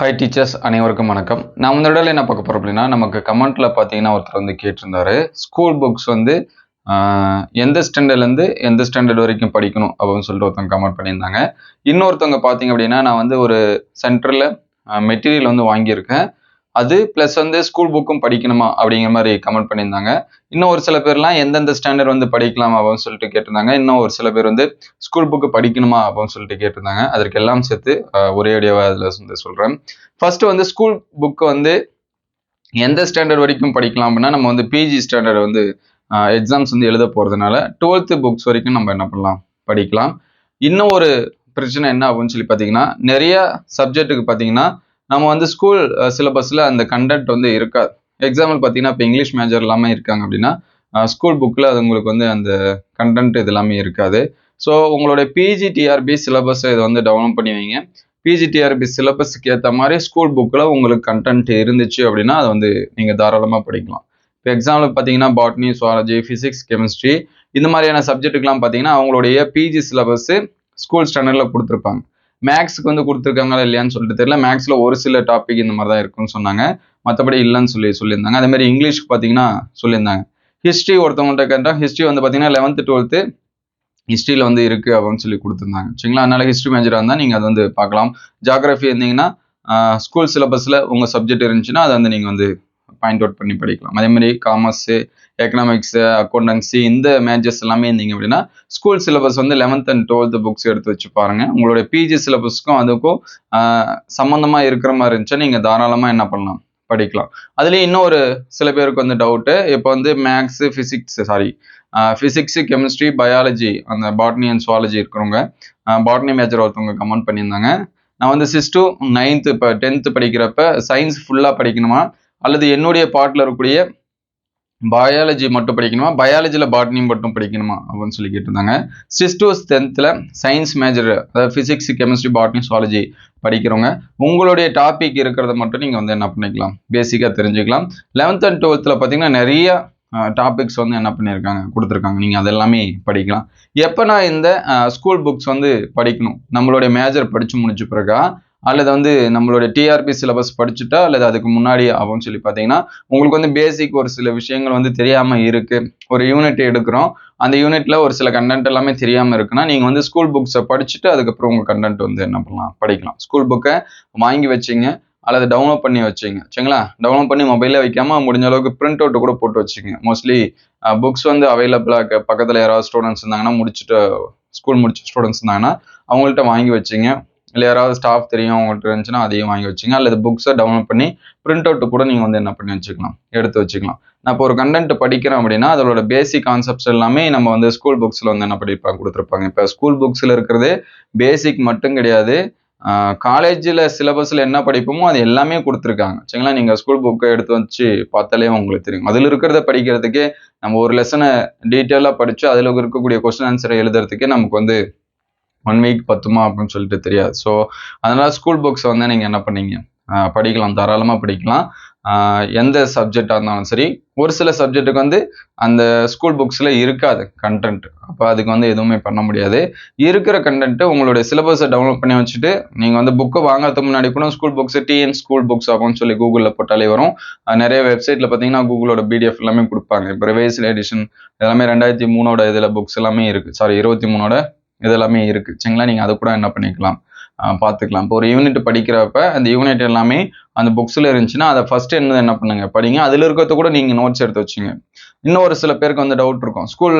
Hi teachers அனைவருக்கும் வணக்கம். நான் இந்த இடையில என்ன பார்க்க போகிறோம் அப்படின்னா நமக்கு கமெண்ட்ல பார்த்தீங்கன்னா ஒருத்தர் வந்து கேட்டிருந்தாரு. ஸ்கூல் புக்ஸ் வந்து எந்த ஸ்டாண்டர்ட்லேருந்து எந்த ஸ்டாண்டர்ட் வரைக்கும் படிக்கணும் அப்படின்னு சொல்லிட்டு ஒருத்தவங்க கமெண்ட் பண்ணியிருந்தாங்க. இன்னொருத்தவங்க பார்த்தீங்க அப்படின்னா நான் வந்து ஒரு சென்டரில் மெட்டீரியல் வந்து வாங்கியிருக்கேன். அது ப்ளஸ் வந்து ஸ்கூல் புக்கும் படிக்கணுமா அப்படிங்கிற மாதிரி கமெண்ட் பண்ணியிருந்தாங்க. இன்னும் ஒரு சில பேர்லாம் எந்தெந்த ஸ்டாண்டர்ட் வந்து படிக்கலாம் அப்படின்னு சொல்லிட்டு கேட்டிருந்தாங்க. இன்னும் ஒரு சில பேர் வந்து ஸ்கூல் புக்கு படிக்கணுமா அப்படின்னு சொல்லிட்டு கேட்டிருந்தாங்க. அதற்கு எல்லாம் சேர்த்து ஒரே அடியாக அதில் வந்து சொல்கிறேன் ஃபர்ஸ்ட் வந்து ஸ்கூல் புக்கு வந்து எந்த ஸ்டாண்டர்ட் வரைக்கும் படிக்கலாம் அப்படின்னா நம்ம வந்து பிஜி ஸ்டாண்டர்ட் வந்து எக்ஸாம்ஸ் வந்து எழுத போகிறதுனால டுவெல்த்து புக்ஸ் வரைக்கும் நம்ம என்ன பண்ணலாம்? படிக்கலாம். இன்னும் ஒரு பிரச்சனை என்ன அப்படின்னு சொல்லி பார்த்தீங்கன்னா நிறைய சப்ஜெக்ட்டுக்கு பார்த்தீங்கன்னா நம்ம வந்து ஸ்கூல் சிலபஸில் அந்த கண்டென்ட் வந்து இருக்காது. எக்ஸாம்பிள் பார்த்தீங்கன்னா இப்போ இங்கிலீஷ் மேஜர் எல்லாமே இருக்காங்க அப்படின்னா ஸ்கூல் புக்கில் அது உங்களுக்கு வந்து அந்த கண்டென்ட் இது எல்லாமே இருக்காது. ஸோ உங்களுடைய பிஜி டிஆர்பி சிலபஸை இதை வந்து டெவலப் பண்ணி வைங்க. பிஜிடிஆர்பி சிலபஸ்க்கு ஏற்ற மாதிரி ஸ்கூல் புக்கில் உங்களுக்கு கண்டென்ட் இருந்துச்சு அப்படின்னா அதை வந்து நீங்கள் தாராளமாக படிக்கலாம். இப்போ எக்ஸாம்பிள் பார்த்தீங்கன்னா பாட்னி சுவாலஜி ஃபிசிக்ஸ் கெமிஸ்ட்ரி இந்த மாதிரியான சப்ஜெக்ட்டுக்கெலாம் பார்த்தீங்கன்னா அவங்களுடைய பிஜி சிலபஸ் ஸ்கூல் ஸ்டாண்டர்டில் கொடுத்துருப்பாங்க. மேக்ஸுக்கு வந்து கொடுத்துருக்காங்களா இல்லையான்னு சொல்லிட்டு தெரியல. மேக்ஸில் ஒரு சில டாபிக் இந்த மாதிரி தான் இருக்குன்னு சொன்னாங்க. மற்றபடி இல்லைன்னு சொல்லி சொல்லியிருந்தாங்க. அதே மாதிரி இங்கிலீஷ்க்கு பார்த்தீங்கன்னா சொல்லியிருந்தாங்க. ஹிஸ்ட்ரி ஒருத்தவங்கள்ட்ட கேட்டால் ஹிஸ்ட்ரி வந்து பார்த்தீங்கன்னா லெவன்த்து டுவெல்த்து ஹிஸ்ட்ரியில் வந்து இருக்குது அப்படின்னு சொல்லி கொடுத்துருந்தாங்க. சரிங்களா? அதனால ஹிஸ்ட்ரி மேஜராக இருந்தால் நீங்கள் அதை வந்து பார்க்கலாம். ஜாகிரஃபி இருந்தீங்கன்னா ஸ்கூல் சிலபஸில் உங்கள் சப்ஜெக்ட் இருந்துச்சுன்னா அதை வந்து நீங்கள் வந்து பாயிண்ட் அவுட் பண்ணி படிக்கலாம். அதே மாதிரி காமர்ஸு எக்கனாமிக்ஸு அக்கௌண்டன்சி இந்த மேஜர்ஸ் எல்லாமே இருந்தீங்க அப்படின்னா ஸ்கூல் சிலபஸ் வந்து லெவன்த் அண்ட் டுவெல்த் புக்ஸ் எடுத்து வச்சு பாருங்க. உங்களுடைய பிஜி சிலபஸ்க்கும் அதுக்கும் சம்மந்தமாக இருக்கிற மாதிரி இருந்துச்சா நீங்கள் தாராளமாக என்ன பண்ணலாம்? படிக்கலாம். அதுலேயும் இன்னொரு சில பேருக்கு வந்து டவுட்டு இப்போ வந்து maths physics sorry physics chemistry biology அந்த பாட்னி அண்ட் சுவாலஜி இருக்கிறவங்க பாட்னி மேஜர் ஒருத்தவங்க கமெண்ட் பண்ணியிருந்தாங்க. நான் வந்து சிக்ஸ் டு நைன்த்து இப்போ டென்த்து படிக்கிறப்ப சயின்ஸ் ஃபுல்லாக படிக்கணுமா? அல்லது என்னுடைய பாட்டில் இருக்கக்கூடிய பயாலஜி மட்டும் படிக்கணுமா? பயாலஜியில் பாட்னி மட்டும் படிக்கணுமா? அப்படின்னு சொல்லி கேட்டிருந்தாங்க. சிக்ஸ் டு டென்த்தில் சயின்ஸ் மேஜர் அதாவது ஃபிசிக்ஸ் கெமிஸ்ட்ரி பாட்னி சுவாலஜி படிக்கிறவங்க உங்களுடைய டாபிக் இருக்கிறத மட்டும் நீங்கள் வந்து என்ன பண்ணிக்கலாம்? பேசிக்காக தெரிஞ்சுக்கலாம். லெவன்த் அண்ட் டுவெல்த்தில் பார்த்தீங்கன்னா நிறைய டாபிக்ஸ் வந்து என்ன பண்ணியிருக்காங்க? கொடுத்துருக்காங்க. நீங்கள் அதெல்லாமே படிக்கலாம். எப்போ நான் இந்த ஸ்கூல் புக்ஸ் வந்து படிக்கணும். நம்மளுடைய மேஜர் படித்து முடிச்ச பிறகா அல்லது வந்து நம்மளோட டிஆர்பி சிலபஸ் படிச்சுட்டா அல்லது அதுக்கு முன்னாடி அப்படின்னு சொல்லி பார்த்தீங்கன்னா உங்களுக்கு வந்து பேசிக் ஒரு சில விஷயங்கள் வந்து தெரியாமல் இருக்குது ஒரு யூனிட் எடுக்கிறோம். அந்த யூனிட்ல ஒரு சில கண்டென்ட் எல்லாமே தெரியாமல் இருக்குன்னா நீங்கள் வந்து ஸ்கூல் புக்ஸை படிச்சுட்டு அதுக்கப்புறம் உங்கள் கண்டென்ட் வந்து என்ன பண்ணலாம்? படிக்கலாம். ஸ்கூல் புக்கை வாங்கி வச்சிங்க. அல்லது டவுன்லோட் பண்ணி வச்சுங்க. சரிங்களா? டவுன்லோட் பண்ணி மொபைலில் வைக்காம முடிஞ்ச அளவுக்கு பிரிண்ட் அவுட் கூட போட்டு வச்சுங்க. மோஸ்ட்லி புக்ஸ் வந்து அவைலபிளாக பக்கத்தில் யாராவது ஸ்டூடெண்ட்ஸ் இருந்தாங்கன்னா முடிச்சுட்டு ஸ்கூல் முடிச்ச ஸ்டூடெண்ட்ஸ் இருந்தாங்கன்னா அவங்கள்ட்ட வாங்கி வச்சுங்க. இல்லை யாராவது ஸ்டாஃப் தெரியும் அவங்கள்ட்ட இருந்துச்சுன்னா அதையும் வாங்கி வச்சுங்க அல்லது புக்ஸை டவுன்லோட் பண்ணி பிரிண்ட் அவுட் கூட நீங்கள் வந்து என்ன பண்ணி வச்சுக்கலாம் எடுத்து வச்சுக்கலாம். நான் இப்போ ஒரு கண்டென்ட் படிக்கிறேன் அப்படின்னா அதோட பேசிக் கான்செப்ட்ஸ் எல்லாமே நம்ம வந்து ஸ்கூல் புக்ஸில் வந்து என்ன படிப்பாங்க கொடுத்துருப்பாங்க. இப்போ ஸ்கூல் புக்ஸில் இருக்கிறது பேசிக் மட்டும் கிடையாது. காலேஜில் சிலபஸில் என்ன படிப்போமோ அது எல்லாமே கொடுத்துருக்காங்க. சரிங்களா? நீங்கள் ஸ்கூல் புக்கை எடுத்து வச்சு பார்த்தாலே உங்களுக்கு தெரியும். அதில் இருக்கிறத படிக்கிறதுக்கே நம்ம ஒரு லெசனை டீட்டெயிலாக படித்து அதில் இருக்கக்கூடிய கொஸ்டின் ஆன்சரை எழுதுறதுக்கே நமக்கு வந்து ஒன் வீக் பத்துமா அப்படின்னு சொல்லிட்டு தெரியாது. ஸோ அதனால் ஸ்கூல் புக்ஸை வந்து நீங்கள் என்ன பண்ணீங்க? படிக்கலாம். தாராளமாக படிக்கலாம். எந்த சப்ஜெக்டாக இருந்தாலும் சரி ஒரு சில சப்ஜெக்ட்டுக்கு வந்து அந்த ஸ்கூல் புக்ஸில் இருக்காது கண்டென்ட் அப்போ அதுக்கு வந்து எதுவுமே பண்ண முடியாது. இருக்கிற கண்டென்ட்டு உங்களுடைய சிலபஸை டவுன்லோட் பண்ணி வச்சுட்டு நீங்கள் வந்து புக்கை வாங்கிறதுக்கு முன்னாடி கூட school books TN school books அப்படின்னு சொல்லி கூகுளில் போட்டாலே வரும். நிறைய வெப்சைட்டில் பார்த்தீங்கன்னா கூகுளோட பிடிஎஃப் எல்லாமே கொடுப்பாங்க. இப்போ ரிவைஸ் எடிஷன் எல்லாமே ரெண்டாயிரத்தி மூணோட இதில் புக்ஸ் எல்லாமே இருக்குது சாரி இருபத்தி மூணோட இதெல்லாமே இருக்குது சரிங்களா? நீங்கள் அதை கூட என்ன பண்ணிக்கலாம் பார்த்துக்கலாம் இப்போ ஒரு யூனிட் படிக்கிறப்ப அந்த யூனிட் எல்லாமே அந்த புக்ஸில் இருந்துச்சுன்னா அதை ஃபஸ்ட்டு என்ன என்ன பண்ணுங்க? படிங்க. அதில் இருக்கிறத கூட நீங்கள் நோட்ஸ் எடுத்து வச்சுங்க. இன்னும் ஒரு சில பேருக்கு வந்து டவுட் இருக்கும். ஸ்கூல்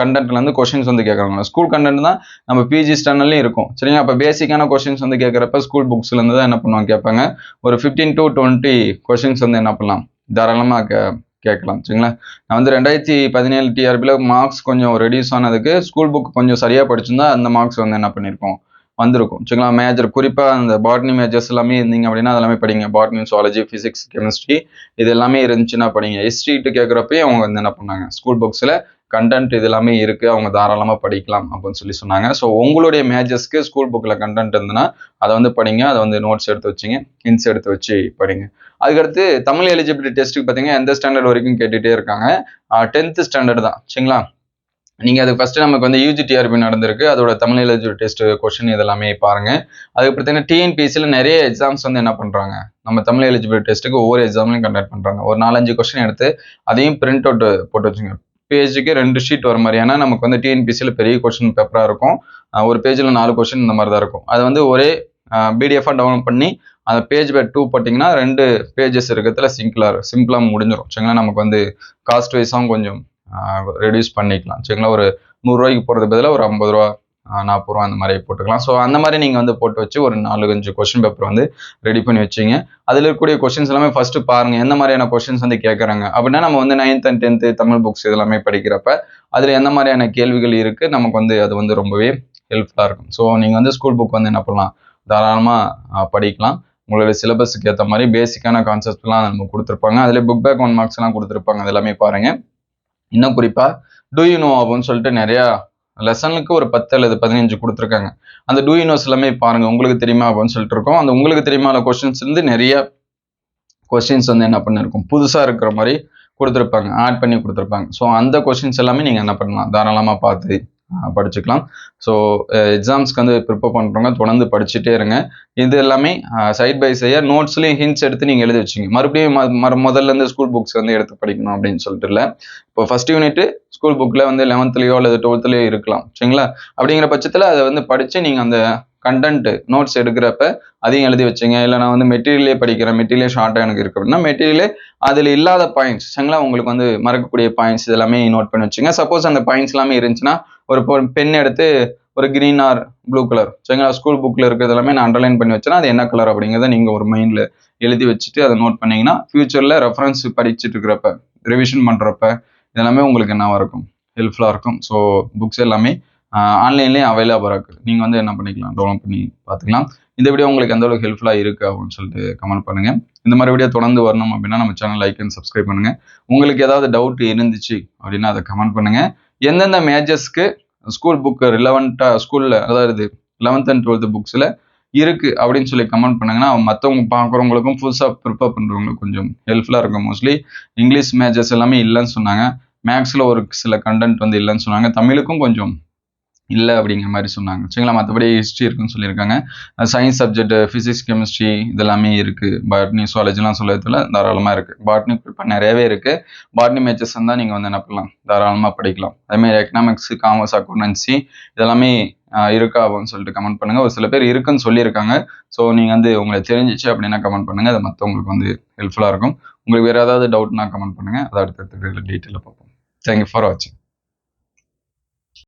கண்டென்ட்லேருந்து கொஷின்ஸ் வந்து கேட்குறாங்க ஸ்கூல் கண்டென்ட் தான் நம்ம பிஜி ஸ்டாண்டர்ட்லேயும் இருக்கும். சரிங்களா? அப்போ பேசிக்கான கொஷின்ஸ் வந்து கேட்குறப்ப ஸ்கூல் புக்ஸ்லேருந்து தான் என்ன பண்ணுவாங்க கேட்பாங்க. ஒரு ஃபிஃப்டீன் டு டுவெண்ட்டி கொஷின்ஸ் வந்து என்ன பண்ணலாம்? தாராளமாக கேட்கலாம் சரிங்களா? நான் வந்து ரெண்டாயிரத்தி பதினேழு டிஆர்பியில் மார்க்ஸ் கொஞ்சம் ரெடியூஸ் ஆனதுக்கு ஸ்கூல் புக் கொஞ்சம் சரியாக படிச்சிருந்தா அந்த மார்க்ஸ் வந்து என்ன பண்ணியிருக்கோம் வந்திருக்கும் சரிங்களா? மேஜர் குறிப்பாக அந்த பாட்னி மேஜர்ஸ் எல்லாமே இருந்தீங்க அப்படின்னா அதெல்லாமே படிங்க. பாட்னி சுவாலஜி ஃபிசிக்ஸ் கெமிஸ்ட்ரி இது எல்லாமே இருந்துச்சுன்னா படிங்க. ஹிஸ்ட்ரிட்டு கேட்குறப்பயே அவங்க வந்து என்ன பண்ணாங்க? ஸ்கூல் புக்ஸில் கண்டென்ட் இது எல்லாமே இருக்குது அவங்க தாராளமாக படிக்கலாம் அப்படின்னு சொல்லி சொன்னாங்க. ஸோ உங்களுடைய மேஜஸ்க்கு ஸ்கூல் புக்கில் கண்டென்ட் இருந்ததுன்னா அதை வந்து படிங்க அதை வந்து நோட்ஸ் எடுத்து வச்சுங்க ஹின்ஸ் எடுத்து வச்சு படிங்க. அதுக்கடுத்து தமிழ் எலிஜிபிலிட்டி டெஸ்ட்டுக்கு பார்த்தீங்கன்னா எந்த ஸ்டாண்டர்ட் வரைக்கும் கேட்டுகிட்டே இருக்காங்க. டென்த்து ஸ்டாண்டர்ட் தான் சரிங்களா? நீங்கள் அது ஃபஸ்ட்டு நமக்கு வந்து யூஜிடிஆர்பி நடந்திருக்கு. அதோட தமிழ் எலிஜிபிள் டெஸ்ட் கொஷின் இதெல்லாமே பாருங்க. அதுக்கு பார்த்தீங்கன்னா டிஎன்பிஎஸ்சியில் நிறைய எக்ஸாம்ஸ் வந்து என்ன பண்ணுறாங்க நம்ம தமிழ் எலிஜிபிள் டெஸ்ட்டுக்கு ஒவ்வொரு எக்ஸாம்லையும் கண்டக்ட் பண்ணுறாங்க ஒரு நாலஞ்சு கொஷின் எடுத்து அதையும் பிரிண்ட் அவுட் போட்டு வச்சுங்க. பேஜுக்கு ரெண்டு ஷீட் வர மாதிரி. ஏன்னா நமக்கு வந்து டிஎன்பிசியில் பெரிய கொஷின் பேப்பராக இருக்கும். ஒரு பேஜில் நாலு கொஷின் இந்த மாதிரி தான் இருக்கும். அது வந்து ஒரே பிடிஎஃபாக டவுன்லோட் பண்ணி அந்த பேஜ் பை டூ போட்டிங்கன்னா ரெண்டு பேஜஸ் இருக்கிறதுல சிங்கிளாக சிம்பிளாக முடிஞ்சிடும் சரிங்களா? நமக்கு வந்து காஸ்ட் வைஸாகவும் கொஞ்சம் ரெடியூஸ் பண்ணிக்கலாம். சரிங்களா? ஒரு நூறுரூவாய்க்கு போகிறது பதிலாக ஒரு ஐம்பது ரூபா நாற்பது ரூபா அந்த மாதிரி போட்டுக்கலாம். ஸோ அந்த மாதிரி நீங்கள் வந்து போட்டு வச்சு ஒரு நாலு அஞ்சு கொஷின் பேப்பர் வந்து ரெடி பண்ணி வச்சிங்க. அதில் இருக்கக்கூடிய கொஷின்ஸ் எல்லாமே ஃபஸ்ட்டு பாருங்கள் எந்த மாதிரியான கொஷின்ஸ் வந்து கேட்குறாங்க அப்படின்னா நம்ம வந்து ninth and tenth Tamil books இதெல்லாமே படிக்கிறப்ப அதில் எந்த மாதிரியான கேள்விகள் இருக்குது நமக்கு வந்து அது வந்து ரொம்பவே ஹெல்ப்ஃபுல்லாக இருக்கும். ஸோ நீங்கள் வந்து ஸ்கூல் புக் வந்து என்ன பண்ணலாம்? தாராளமாக படிக்கலாம். உங்களோட சிலபஸுக்கு ஏற்ற மாதிரி பேசிக்கான கான்செப்ட்லாம் நம்ம கொடுத்துருப்பாங்க. அதில் புக் பேக் ஒன் மார்க்ஸ் எல்லாம் கொடுத்துருப்பாங்க. அது எல்லாமே பாருங்கள் இன்னும் குறிப்பாக டூ யூ நோ அப்படின்னு சொல்லிட்டு நிறையா லெசனுக்கு ஒரு பத்து அல்லது பதினஞ்சு கொடுத்துருக்காங்க. அந்த டூ யூனோஸ் எல்லாமே பாருங்க உங்களுக்கு தெரியுமா அப்படின்னு சொல்லிட்டு இருக்கோம். அந்த உங்களுக்கு தெரியுமா கொஸ்டின்ஸ் இருந்து நிறைய கொஸ்டின்ஸ் வந்து என்ன பண்ணிருக்கும்? புதுசாக இருக்கிற மாதிரி கொடுத்துருப்பாங்க ஆட் பண்ணி கொடுத்துருப்பாங்க. ஸோ அந்த கொஸ்டின்ஸ் எல்லாமே நீங்கள் என்ன பண்ணலாம்? தாராளமாக பார்த்து படிச்சுக்கலாம். ஸோ எக்ஸாம்ஸ்க்கு வந்து ப்ரிப்பேர் பண்ணுறவங்க தொடர்ந்து படிச்சுட்டே இருங்க. இது எல்லாமே சைட் பை சைடாக நோட்ஸ்லேயும் ஹிண்ட்ஸ் எடுத்து நீங்கள் எழுதி வச்சுங்க. மறுபடியும் ம- மறு முதல்ல இருந்து ஸ்கூல் புக்ஸ் வந்து எடுத்து படிக்கணும் அப்படின்னு சொல்லிட்டு இல்லை. இப்போ ஃபஸ்ட் யூனிட்டு ஸ்கூல் புக்கில் வந்து லெவன்த்லேயோ அல்லது டுவெல்த்லேயோ இருக்கலாம். சரிங்களா? அப்படிங்கிற பட்சத்தில் அதை வந்து படித்து நீங்கள் அந்த கண்டென்ட் நோட்ஸ் எடுக்கிறப்ப அதையும் எழுதி வச்சுங்க. இல்லை நான் வந்து மெட்டீரியலே படிக்கிறேன். மெட்டீரியல் ஷார்ட்டாக எனக்கு இருக்கு அப்படின்னா மெட்டீரியலே அதில் இல்லாத பாயிண்ட்ஸ் சரிங்களா? உங்களுக்கு வந்து மறக்கக்கூடிய பாயிண்ட்ஸ் இதெல்லாமே நோட் பண்ணி வச்சுங்க. சப்போஸ் அந்த பாயிண்ட்ஸ் எல்லாமே இருந்துச்சுன்னா ஒரு பென் எடுத்து ஒரு க்ரீன் ஆர் ப்ளூ கலர் சரிங்களா ஸ்கூல் புக்கில் இருக்கிறது எல்லாமே நான் அண்டர்லைன் பண்ணி வச்சேன்னா அது என்ன கலர் அப்படிங்கிறத நீங்கள் ஒரு மைண்டில் எழுதி வச்சுட்டு அதை நோட் பண்ணிங்கன்னா ஃபியூச்சரில் ரெஃபரன்ஸ் படிச்சுட்டு இருக்கிறப்ப ரிவிஷன் பண்ணுறப்ப இதெல்லாமே உங்களுக்கு என்னவாக இருக்கும்? ஹெல்ப்ஃபுல்லாக இருக்கும். ஸோ புக்ஸ் எல்லாமே ஆன்லைன்லேயே அவைலபிளாக இருக்குது நீங்கள் வந்து என்ன பண்ணிக்கலாம்? டவுன்லோட் பண்ணி பார்த்துக்கலாம். இந்த வீடியோ உங்களுக்கு எந்த அளவுக்கு ஹெல்ப்ஃபுல்லாக இருக்குது அப்படின்னு சொல்லிட்டு கமெண்ட் பண்ணுங்கள் இந்த மாதிரி வீடியோ தொடர்ந்து வரணும் அப்படின்னா நம்ம சேனல் லைக் அண்ட் சப்ஸ்கிரைப் பண்ணுங்கள் உங்களுக்கு ஏதாவது டவுட் இருந்துச்சு அப்படின்னா அதை கமெண்ட் பண்ணுங்கள் எந்தெந்த மேஜர்ஸ்க்கு ஸ்கூல் புக்கு ரிலவெண்ட்டாக ஸ்கூலில் அதாவது லெவன்த் அண்ட் டுவெல்த் புக்ஸில் இருக்குது அப்படின்னு சொல்லி கமெண்ட் பண்ணுங்கன்னா மற்றவங்க பார்க்குறவங்களுக்கும் புதுசாக ப்ரிப்பேர் பண்ணுறவங்களுக்கு கொஞ்சம் ஹெல்ப்ஃபுல்லாக இருக்கும். மோஸ்ட்லி இங்கிலீஷ் மேஜர்ஸ் எல்லாமே இல்லைன்னு சொன்னாங்க. மேக்ஸில் ஒரு சில கண்டென்ட் வந்து இல்லைன்னு சொன்னாங்க. தமிழுக்கும் கொஞ்சம் இல்லை அப்படிங்கிற மாதிரி சொன்னாங்க. சரிங்களா? மற்றபடி ஹிஸ்ட்ரி இருக்குன்னு சொல்லியிருக்காங்க. சயின்ஸ் சப்ஜெக்ட் ஃபிசிக்ஸ் கெமிஸ்ட்ரி இதெல்லாமே இருக்குது பாட்னி சுவாலஜிலாம் சொல்லுறதுல தாராளமாக இருக்குது பாட்னி குறிப்பாக நிறையவே இருக்குது பாட்னி மேட்சஸ் இருந்தால் நீங்கள் வந்து என்ன பண்ணலாம்? தாராளமாக படிக்கலாம். அதேமாதிரி எக்கனாமிக்ஸ் காமர்ஸ் அக்கௌண்டன்சி இதெல்லாமே இருக்கா அப்படின்னு சொல்லிட்டு கமெண்ட் பண்ணுங்கள் ஒரு சில பேர் இருக்குன்னு சொல்லியிருக்காங்க. ஸோ நீங்கள் வந்து உங்களை தெரிஞ்சிச்சு அப்படின்னா கமெண்ட் பண்ணுங்கள் அது மற்றவங்களுக்கு வந்து ஹெல்ப்ஃபுல்லாக இருக்கும். உங்களுக்கு வேறு ஏதாவது டவுட்னா கமெண்ட் பண்ணுங்கள் அதை அடுத்தடுத்த டீட்டெயிலாக பார்ப்போம். தேங்க்யூ ஃபார் வாட்சிங்